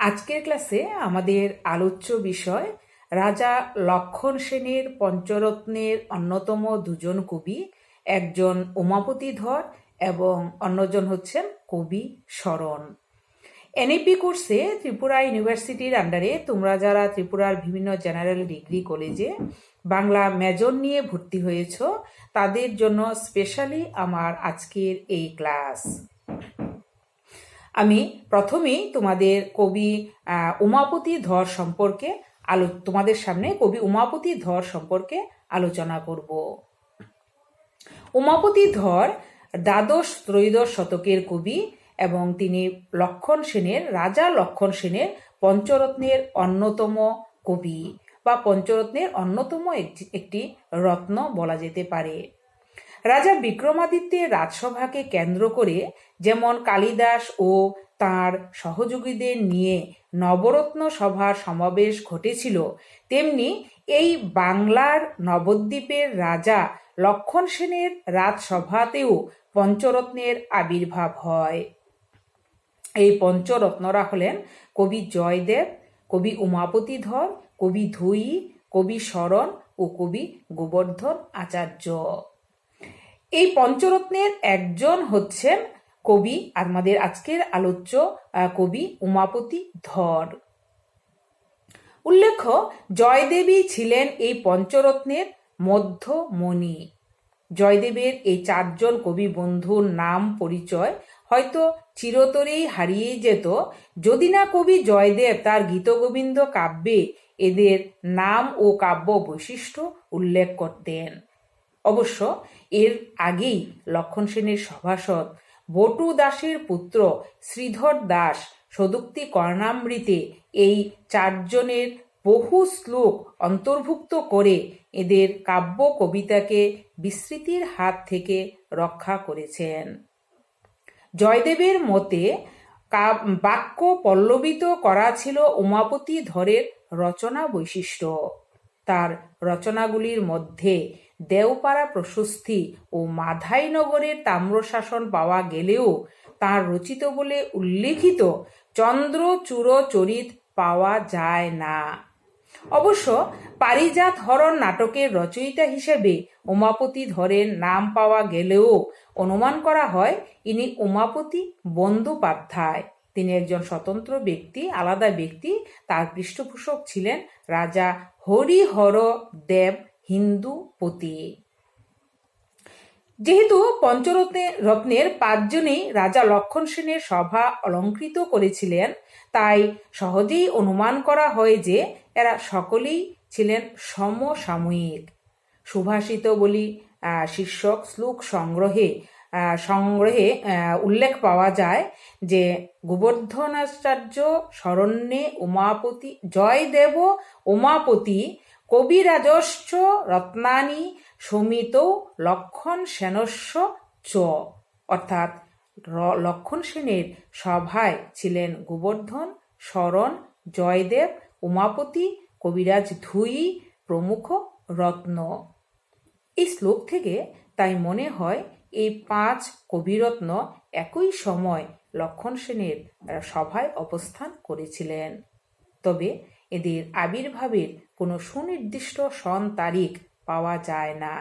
আজকের ক্লাসে আমাদের আলোচ্য বিষয়, রাজা লক্ষণ সেনের পঞ্চরত্নের অন্যতম দুজন কবি, একজন উমাপতি ধর এবং অন্যজন হচ্ছেন কবি শরণ। এনএপি কোর্সে ত্রিপুরা ইউনিভার্সিটির আন্ডারে তোমরা যারা ত্রিপুরার বিভিন্ন জেনারেল ডিগ্রি কলেজে বাংলা মেজর নিয়ে ভর্তি হয়েছ, তাদের জন্য স্পেশালি আমার আজকের এই ক্লাস আমি প্রথমেই তোমাদের কবি উমাপতি ধর সম্পর্কে আলো, তোমাদের সামনে কবি উমাপতি ধর সম্পর্কে আলোচনা করব। উমাপতি ধর দ্বাদশ ত্রয়োদশ শতকের কবি এবং তিনি লক্ষণ সেনের, রাজা লক্ষণ সেনের পঞ্চরত্নের অন্যতম কবি বা পঞ্চরত্নের অন্যতম একটি- রত্ন বলা যেতে পারে। রাজা বিক্রমাদিত্যের রাজসভাকে কেন্দ্র করে যেমন কালিদাস ও তার সহযোগীদের নিয়ে নবরত্ন সভার সমাবেশ ঘটেছিল, তেমনি এই বাংলার নবদ্বীপের রাজা লক্ষণ সেনের রাজসভাতেও পঞ্চরত্নের আবির্ভাব হয়। এই পঞ্চরত্নরা হলেন কবি জয়দেব, কবি উমাপতি ধর কবি ধুই, কবি শরণ ও কবি গোবর্ধন আচার্য। এই পঞ্চরত্নের একজন হচ্ছেন কবি আমাদের আজকের আলোচ্য কবি উমাপতি ধর। উল্লেখ্য, জয়দেবী ছিলেন এই পঞ্চরত্নের মধ্যমণি। জয়দেবের এই চারজন কবি বন্ধুর নাম পরিচয় হয়তো চিরতরেই হারিয়ে যেত। যদি না কবি জয়দেব তার গীতগোবিন্দ কাব্যে এদের নাম ও কাব্য বৈশিষ্ট্য উল্লেখ করতেন। অবশ্য এর আগেই লক্ষণ সেনের সভাসদ বটু দাসের পুত্র শ্রীধর দাস সদুক্তি কর্ণামৃতে এই চারজনের বহু শ্লোক অন্তর্ভুক্ত করে এদের কাব্য কবিতাকে বিস্মৃতির হাত থেকে রক্ষা করেছেন। জয়দেবের মতে বাক্য পল্লবিত করা ছিল উমাপতি ধরের রচনা বৈশিষ্ট্য। তার রচনাগুলির মধ্যে দেওপাড়া প্রশস্তি ও মাধাইনগরের তাম্রশাসন পাওয়া গেলেও তার রচিত বলে উল্লেখিত চন্দ্রচূড় চরিত পাওয়া যায় না। অবশ্য পারিজাত হরণ নাটকের রচয়িতা হিসেবে উমাপতি ধরের নাম পাওয়া গেলেও অনুমান করা হয়, ইনি উমাপতি বন্দ্যোপাধ্যায়। তিনি একজন স্বতন্ত্র ব্যক্তি, আলাদা ব্যক্তি। তার পৃষ্ঠপোষক ছিলেন রাজা হরিহর দেব হিন্দুপতি যেহেতু পঞ্চরত্নে, রত্নের পাঁচজনই রাজা লক্ষণ সেনের সভা অলঙ্কৃত করেছিলেন, তাই সহজেই অনুমান করা হয় যে এরা সকলেই ছিলেন সমসাময়িক। সুভাষিত বলি শীর্ষক শ্লোক সংগ্রহে সংগ্রহে উল্লেখ পাওয়া যায় যে গোবর্ধনাচার্য শরণ্যে উমাপতি, জয়দেব উমাপতি কবিরাজস্য রত্নানি সমিত লক্ষণ সেনস্য চ। অর্থাৎ লক্ষণ সেনের সভায় ছিলেন গোবর্ধন, শরণ, জয়দেব, উমাপতি, কবিরাজ ধুই, প্রমুখ, রত্ন। এই শ্লোক থেকে তাই মনে হয় এই পাঁচ কবিরত্ন একই সময় লক্ষণ সেনের সভায় অবস্থান করেছিলেন। তবে এদের আবির্ভাবের কোনো সুনির্দিষ্ট সন তারিখ পাওয়া যায় না।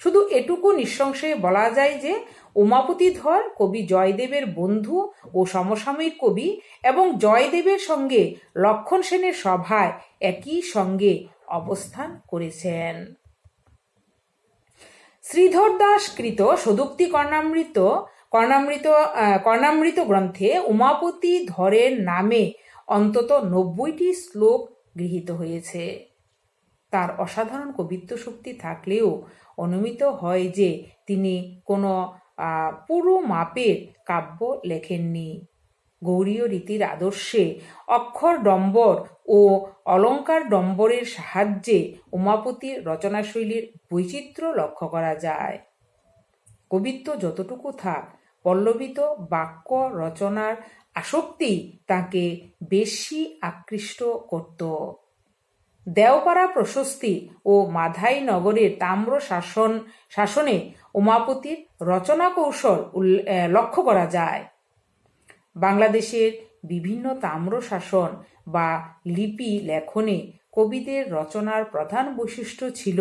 শুধু এটুকু নিঃসংশয়ে বলা যায় যে, উমাপতি ধর কবি জয়দেবের বন্ধু ও সমসাময়িক কবি এবং জয়দেবের সঙ্গে লক্ষণ সেনের সভায় একই সঙ্গে অবস্থান করেছেন। শ্রীধর দাস কৃত সদুক্তি কর্ণামৃত কর্ণামৃত কর্ণামৃত গ্রন্থে উমাপতি ধরের নামে অন্তত নব্বইটি শ্লোক গৃহীত হয়েছে। তার অসাধারণ কবিত্ব শক্তি থাকলেও অনুমিত হয় যে তিনি কোনো পুরো মাপের কাব্য লেখেননি। গৌরীয় রীতির আদর্শে অক্ষর ডম্বর ও অলঙ্কার ডম্বরের সাহায্যে উমাপতির রচনাশৈলীর বৈচিত্র্য লক্ষ্য করা যায়। কবিত্ব যতটুকু থাক পল্লবিত বাক্য রচনার আসক্তি তাকে বেশি আকৃষ্ট করত। দেওপাড়া প্রশস্তি ও মাধাই নগরের তাম্র শাসন, শাসনে উমাপতির রচনা কৌশল লক্ষ্য করা যায়। বাংলাদেশের বিভিন্ন তাম্রশাসন বা লিপি লেখনে কবিদের রচনার প্রধান বৈশিষ্ট্য ছিল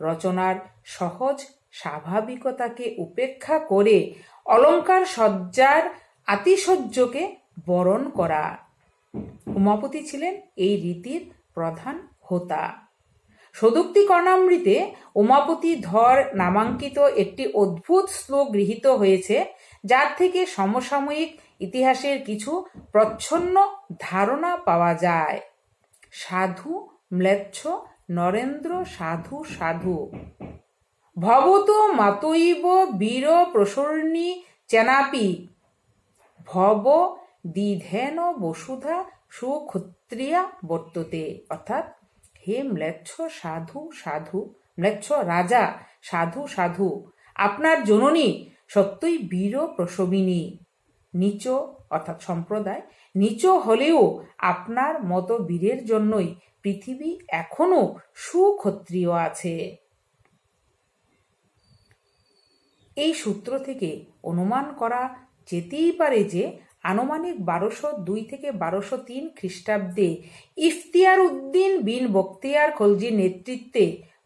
রচনার সহজ স্বাভাবিকতাকে উপেক্ষা করে অলঙ্কার সজ্জার আতিশয্যকে বরণ করা। উমাপতি ছিলেন এই রীতির প্রধান হোতা। সদুক্তি কর্ণামৃতে উমাপতি ধর নামাঙ্কিত একটি অদ্ভুত শ্লোক গৃহীত হয়েছে, যার থেকে সমসাময়িক ইতিহাসের কিছু প্রচ্ছন্ন ধারণা পাওয়া যায়। সাধু, ম্লেচ্ছ, নরেন্দ্র, সাধু সাধু। ভবত মাতৈব বীর প্রসর্ণী চেনাপি। ভব দ্বিধেন বসুধা সুক্ষত্রিয়া বর্ততে। অর্থাৎ হে ম্লেচ্ছ সাধু সাধু, ম্লেচ্ছ রাজা, সাধু সাধু, আপনার জননী সত্যই বীর প্রসবিনী। নিচ, অর্থাৎ সম্প্রদায়, নিচ হলেও আপনার মতো বীরের জন্যই পৃথিবী এখনও সুক্ষত্রিয় আছে। এই সূত্র থেকে অনুমান করা যেতেই পারে যে আনুমানিক বারোশো দুই থেকে বারোশো তিন খ্রিস্টাব্দে ইফতিয়ার উদ্দিন বিন বক্তিয়ার খলজির নেতৃত্বে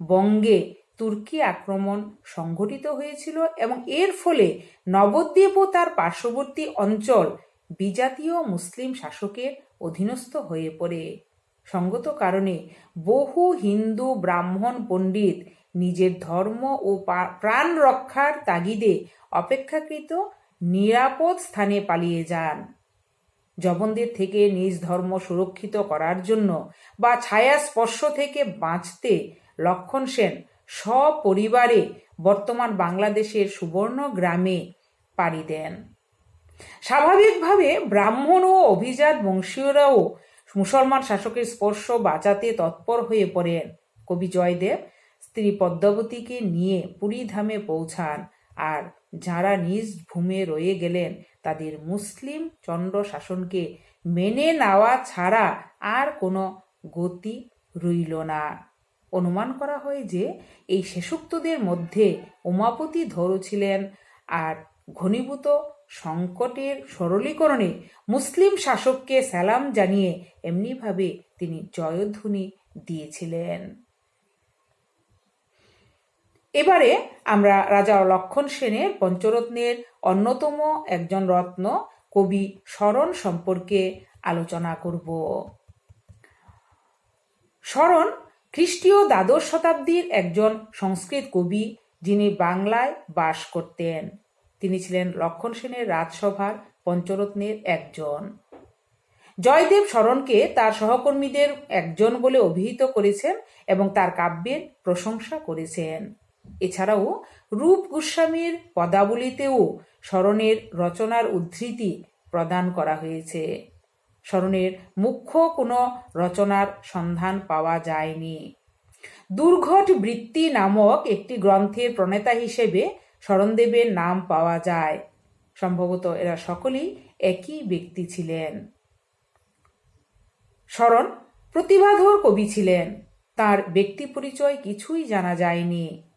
বঙ্গে তুর্কি আক্রমণ সংঘটিত হয়েছিল এবং এর ফলে নবদ্বীপ ও তার পার্শ্ববর্তী অঞ্চল বিজাতীয় মুসলিম শাসকের অধীনস্থ হয়ে পড়ে। সঙ্গত কারণে বহু হিন্দু ব্রাহ্মণ পণ্ডিত নিজের ধর্ম ও প্রাণ রক্ষার তাগিদে অপেক্ষাকৃত নিরাপদ স্থানে পালিয়ে যান। জবনদের থেকে নিজ ধর্ম সুরক্ষিত করার জন্য বা ছায়া স্পর্শ থেকে বাঁচতে লক্ষণ সেন সপরিবারে বর্তমান বাংলাদেশের সুবর্ণ গ্রামে পাড়ি দেন। স্বাভাবিকভাবে ব্রাহ্মণ ও অভিজাত বংশীয়রাও মুসলমান শাসকের স্পর্শ বাঁচাতে তৎপর হয়ে পড়েন। কবি জয়দেব স্ত্রী পদ্মাবতীকে নিয়ে পুরীধামে পৌঁছান আর যারা নিজ ভূমে রয়ে গেলেন, তাদের মুসলিম চন্দ্র শাসনকে মেনে নেওয়া ছাড়া আর কোনো গতি রইল না। অনুমান করা হয় যে, এই শেষোক্তদের মধ্যে উমাপতি ধরু ছিলেন আর ঘনীভূত সংকটের সরলীকরণে মুসলিম শাসককে সালাম জানিয়ে এমনিভাবে তিনি জয়ধ্বনি দিয়েছিলেন। এবারে আমরা রাজা লক্ষণ সেনের পঞ্চরত্নের অন্যতম একজন রত্ন কবি শরণ সম্পর্কে আলোচনা করব। শরণ খ্রিস্টীয় দ্বাদশ শতাব্দীর একজন সংস্কৃত কবি যিনি বাংলায় বাস করতেন। তিনি ছিলেন লক্ষণ সেনের রাজসভার পঞ্চরত্নের একজন। জয়দেব স্মরণকে তার সহকর্মীদের একজন বলে অভিহিত করেছেন এবং তার কাব্যের প্রশংসা করেছেন। এছাড়াও রূপ গোস্বামীর পদাবলিতেও স্মরণের রচনার উদ্ধৃতি প্রদান করা হয়েছে। স্মরণের মুখ্য কোনো রচনার সন্ধান পাওয়া যায়নি। দুর্ঘট বৃত্তি নামক একটি গ্রন্থের প্রণেতা হিসেবে শরণদেবের নাম পাওয়া যায়। সম্ভবত এরা সকলেই একই ব্যক্তি ছিলেন। শরণ প্রতিভাধর কবি ছিলেন। তার ব্যক্তি পরিচয় কিছুই জানা যায়নি।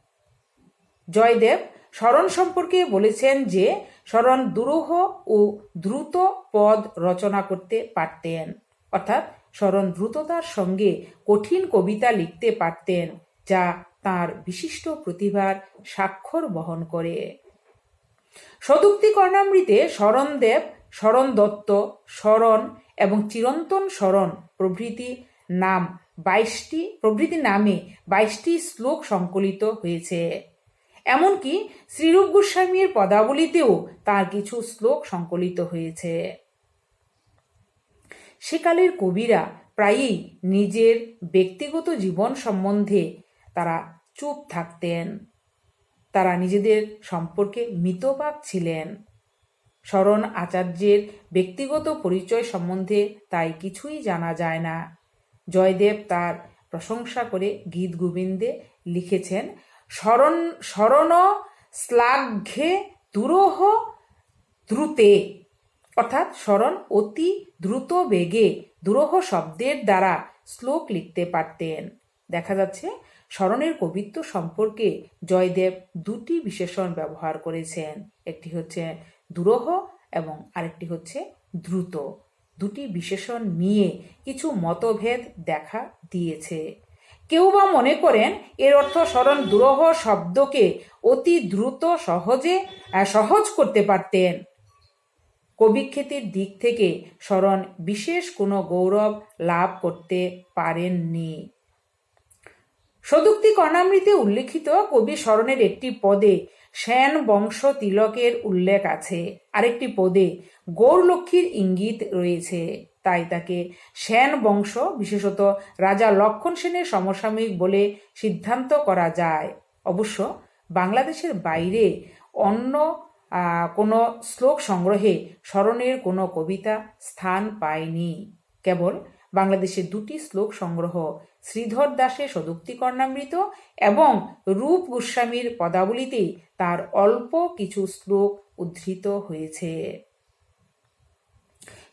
জয়দেব স্মরণ সম্পর্কে বলেছেন যে স্মরণ দুরূহ ও দ্রুত পদ রচনা করতে পারতেন। অর্থাৎ স্মরণ দ্রুততার সঙ্গে কঠিন কবিতা লিখতে পারতেন, যা তার বিশিষ্ট প্রতিভার স্বাক্ষর বহন করে। সদুক্তি কর্ণামৃতে শরণদেব শরণ দত্ত শরণ এবং চিরন্তন শরণ প্রভৃতি নাম বাইশটি প্রভৃতি নামে বাইশটি শ্লোক সংকলিত হয়েছে। এমনকি শ্রীরূপ গোস্বামীর পদাবলিতেও তার কিছু শ্লোক সংকলিত হয়েছে। সেকালের কবিরা প্রায়ই নিজের ব্যক্তিগত জীবন সম্বন্ধে তারা চুপ থাকতেন। তারা নিজেদের সম্পর্কে মিতবাক ছিলেন। শরণ আচার্যের ব্যক্তিগত পরিচয় সম্বন্ধে তাই কিছুই জানা যায় না। জয়দেব তার প্রশংসা করে গীত গোবিন্দে লিখেছেন স্মরণ স্মরণ শ্লাঘ্যে দুরহ দ্রুতে। অর্থাৎ স্মরণ অতি দ্রুত বেগে দুরহ শব্দের দ্বারা শ্লোক লিখতে পারতেন। দেখা যাচ্ছে স্মরণের কবিত্ব সম্পর্কে জয়দেব দুটি বিশেষণ ব্যবহার করেছেন। একটি হচ্ছে দুরহ এবং আরেকটি হচ্ছে দ্রুত। দুটি বিশেষণ নিয়ে কিছু মতভেদ দেখা দিয়েছে। কেউ বা মনে করেন, এর অর্থ স্মরণ দুরহ শব্দকে অতি দ্রুত সহজে সহজ করতে পারতেন। কবিখ্যাতির দিক থেকে স্মরণ বিশেষ কোনো গৌরব লাভ করতে পারেননি। সদুক্তি কর্ণামৃতে উল্লেখিত কবি স্মরণের একটি পদে সেন বংশ তিলকের উল্লেখ আছে। আরেকটি পদে গৌরলক্ষ্মীর ইঙ্গিত রয়েছে। তাই তাকে সেন বংশ, বিশেষত রাজা লক্ষণ সেনের সমসাময়িক বলে সিদ্ধান্ত করা যায়। অবশ্য বাংলাদেশের বাইরে অন্য কোনো শ্লোক সংগ্রহে স্মরণের কোনো কবিতা স্থান পায়নি। কেবল বাংলাদেশের দুটি শ্লোক সংগ্রহ শ্রীধর দাসের সদুক্তি কর্ণামৃত এবং রূপ গোস্বামীর পদাবলিতেই তার অল্প কিছু শ্লোক উদ্ধৃত হয়েছে।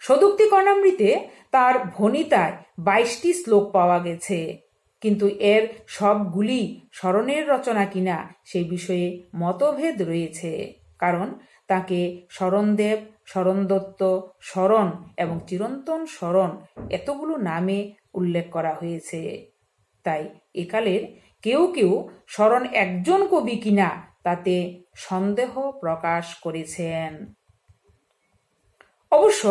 সদুক্তি কর্ণামৃতে তার ভনিতায় বাইশটি শ্লোক পাওয়া গেছে। কিন্তু এর সবগুলি স্মরণের রচনা কিনা সেই বিষয়ে মতভেদ রয়েছে। কারণ তাকে শরণদেব শরণ দত্ত শরণ এবং চিরন্তন শরণ এতগুলো নামে উল্লেখ করা হয়েছে। তাই একালের কেউ কেউ শরণ একজন কবি কিনা তাতে সন্দেহ প্রকাশ করেছেন। অবশ্য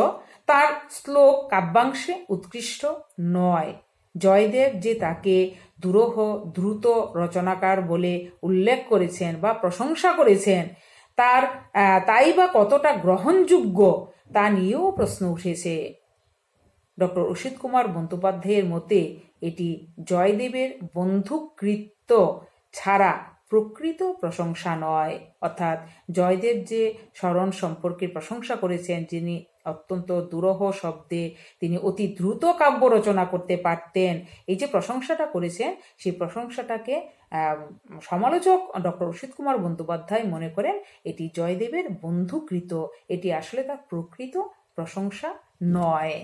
তার শ্লোক কাব্যাংশে উৎকৃষ্ট নয়। জয়দেব যে তাকে দুরহ, দ্রুত রচনাকার বলে উল্লেখ করেছেন বা প্রশংসা করেছেন, তার তাই বা কতটা গ্রহণযোগ্য তা নিয়েও প্রশ্ন উঠেছে। ডক্টর অসিত কুমার বন্দ্যোপাধ্যায়ের মতে, এটি জয়দেবের বন্ধুকৃত্য ছাড়া প্রকৃত প্রশংসা নয়। অর্থাৎ জয়দেব যে স্মরণ সম্পর্কে প্রশংসা করেছেন, যিনি অত্যন্ত দুরহ শব্দে তিনি অতি দ্রুত কাব্য রচনা করতে পারতেন। এই যে প্রশংসাটা করেছেন, সেই প্রশংসাটাকে সমালোচক ডক্টর অসিত কুমার বন্দ্যোপাধ্যায় মনে করেন এটি জয়দেবের বন্ধুকৃত। এটি আসলে তার প্রকৃত প্রশংসা নয়।